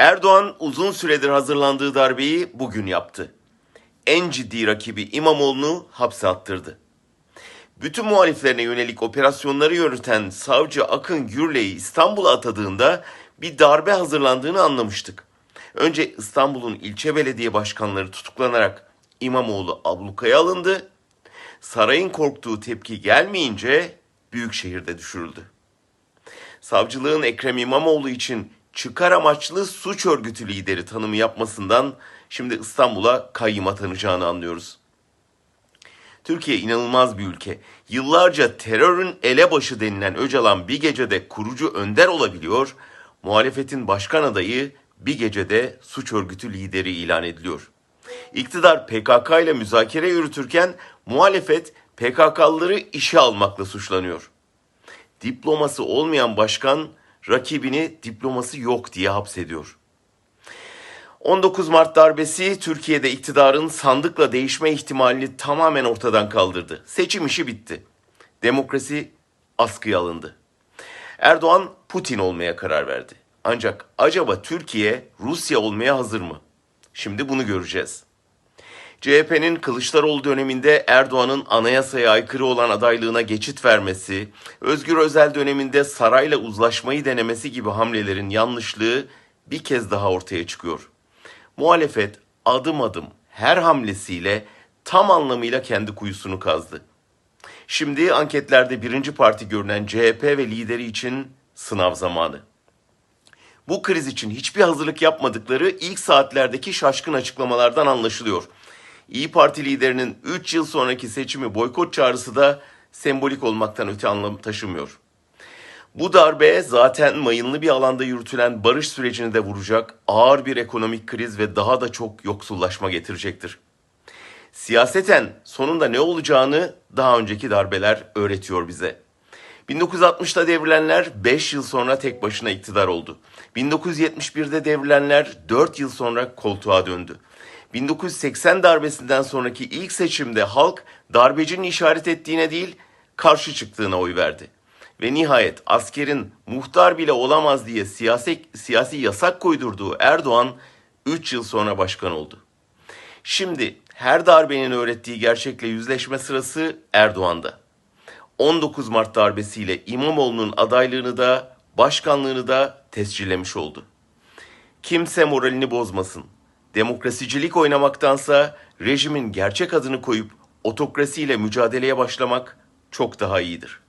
Erdoğan uzun süredir hazırlandığı darbeyi bugün yaptı. En ciddi rakibi İmamoğlu'nu hapse attırdı. Bütün muhaliflerine yönelik operasyonları yürüten savcı Akın Gürley'i İstanbul'a atadığında bir darbe hazırlandığını anlamıştık. Önce İstanbul'un ilçe belediye başkanları tutuklanarak İmamoğlu ablukaya alındı. Sarayın korktuğu tepki gelmeyince Büyükşehir'de düşürüldü. Savcılığın Ekrem İmamoğlu için çıkar amaçlı suç örgütü lideri tanımı yapmasından şimdi İstanbul'a kayyım atanacağını anlıyoruz. Türkiye inanılmaz bir ülke. Yıllarca terörün elebaşı denilen Öcalan bir gecede kurucu önder olabiliyor, muhalefetin başkan adayı bir gecede suç örgütü lideri ilan ediliyor. İktidar PKK ile müzakere yürütürken muhalefet PKK'lıları işe almakla suçlanıyor. Diploması olmayan başkan rakibini diploması yok diye hapsediyor. 19 Mart darbesi Türkiye'de iktidarın sandıkla değişme ihtimalini tamamen ortadan kaldırdı. Seçim işi bitti. Demokrasi askıya alındı. Erdoğan Putin olmaya karar verdi. Ancak acaba Türkiye Rusya olmaya hazır mı? Şimdi bunu göreceğiz. CHP'nin Kılıçdaroğlu döneminde Erdoğan'ın anayasaya aykırı olan adaylığına geçit vermesi, Özgür Özel döneminde sarayla uzlaşmayı denemesi gibi hamlelerin yanlışlığı bir kez daha ortaya çıkıyor. Muhalefet adım adım her hamlesiyle tam anlamıyla kendi kuyusunu kazdı. Şimdi anketlerde birinci parti görünen CHP ve lideri için sınav zamanı. Bu kriz için hiçbir hazırlık yapmadıkları ilk saatlerdeki şaşkın açıklamalardan anlaşılıyor. İyi Parti liderinin 3 yıl sonraki seçimi boykot çağrısı da sembolik olmaktan öte anlam taşımıyor. Bu darbe zaten mayınlı bir alanda yürütülen barış sürecini de vuracak, ağır bir ekonomik kriz ve daha da çok yoksullaşma getirecektir. Siyaseten sonunda ne olacağını daha önceki darbeler öğretiyor bize. 1960'ta devrilenler 5 yıl sonra tek başına iktidar oldu. 1971'de devrilenler 4 yıl sonra koltuğa döndü. 1980 darbesinden sonraki ilk seçimde halk darbecinin işaret ettiğine değil karşı çıktığına oy verdi. Ve nihayet askerin muhtar bile olamaz diye siyasi, siyasi yasak koydurduğu Erdoğan 3 yıl sonra başkan oldu. Şimdi her darbenin öğrettiği gerçekle yüzleşme sırası Erdoğan'da. 19 Mart darbesiyle İmamoğlu'nun adaylığını da başkanlığını da tescillemiş oldu. Kimse moralini bozmasın. Demokrasicilik oynamaktansa rejimin gerçek adını koyup otokrasiyle mücadeleye başlamak çok daha iyidir.